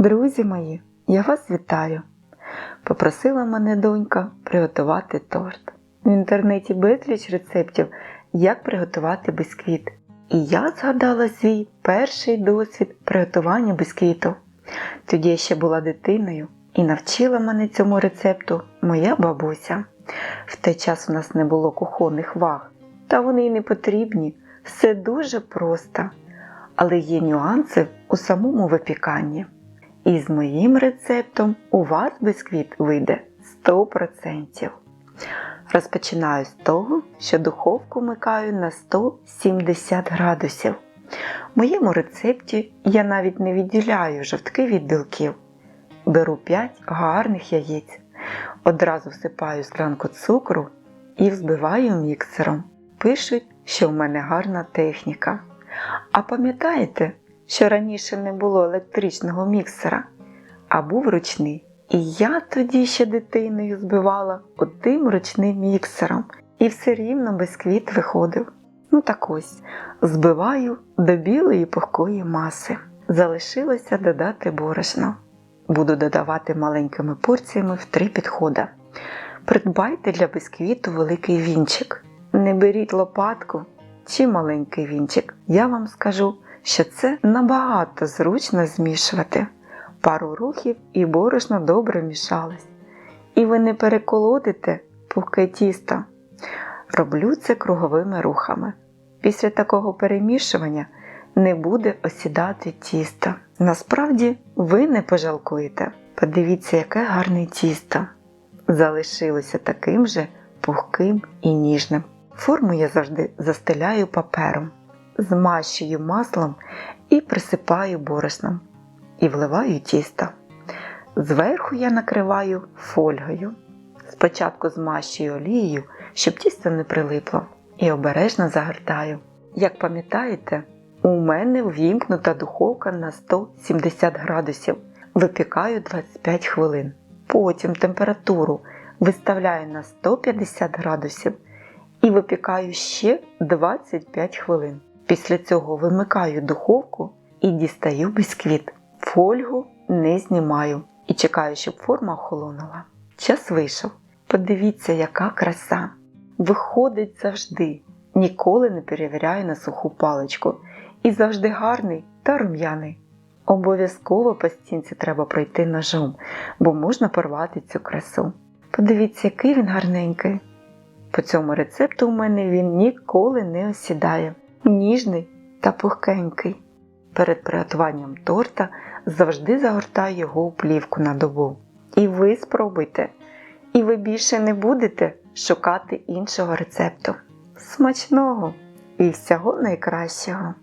Друзі мої, я вас вітаю. Попросила мене донька приготувати торт. В інтернеті безліч рецептів, як приготувати бисквіт. І я згадала свій перший досвід приготування бисквіту. Тоді я ще була дитиною і навчила мене цьому рецепту моя бабуся. В той час у нас не було кухонних ваг, та вони й не потрібні. Все дуже просто, але є нюанси у самому випіканні. І з моїм рецептом у вас бисквіт вийде 100%. Розпочинаю з того, що духовку вмикаю на 170 градусів. В моєму рецепті я навіть не відділяю жовтки від білків. Беру 5 гарних яєць, одразу всипаю склянку цукру і взбиваю міксером. Пишуть, що в мене гарна техніка. А пам'ятаєте, що раніше не було електричного міксера, а був ручний. І я тоді ще дитиною збивала отим ручним міксером, і все рівно бисквіт виходив. Ну так ось, збиваю до білої пухкої маси. Залишилося додати борошно. Буду додавати маленькими порціями в три підходи. Придбайте для бисквіту великий вінчик. Не беріть лопатку чи маленький вінчик. Я вам скажу, що це набагато зручно змішувати. Пару рухів і борошно добре мішалось. І ви не переколотите пухке тісто. Роблю це круговими рухами. Після такого перемішування не буде осідати тісто. Насправді ви не пожалкуєте. Подивіться, яке гарне тісто. Залишилося таким же пухким і ніжним. Форму я завжди застеляю папером, змащую маслом і присипаю борошном і вливаю тісто. Зверху я накриваю фольгою. Спочатку змащую олією, щоб тісто не прилипло, і обережно загортаю. Як пам'ятаєте, у мене ввімкнута духовка на 170 градусів. Випікаю 25 хвилин. Потім температуру виставляю на 150 градусів і випікаю ще 25 хвилин. Після цього вимикаю духовку і дістаю бисквіт. Фольгу не знімаю і чекаю, щоб форма охолонула. Час вийшов. Подивіться, яка краса. Виходить завжди. Ніколи не перевіряю на суху паличку. І завжди гарний та рум'яний. Обов'язково по стінці треба пройти ножом, бо можна порвати цю красу. Подивіться, який він гарненький. По цьому рецепту у мене він ніколи не осідає. Ніжний та пухкенький. Перед приготуванням торта завжди загортай його у плівку на добу. І ви спробуйте. І ви більше не будете шукати іншого рецепту. Смачного і всього найкращого!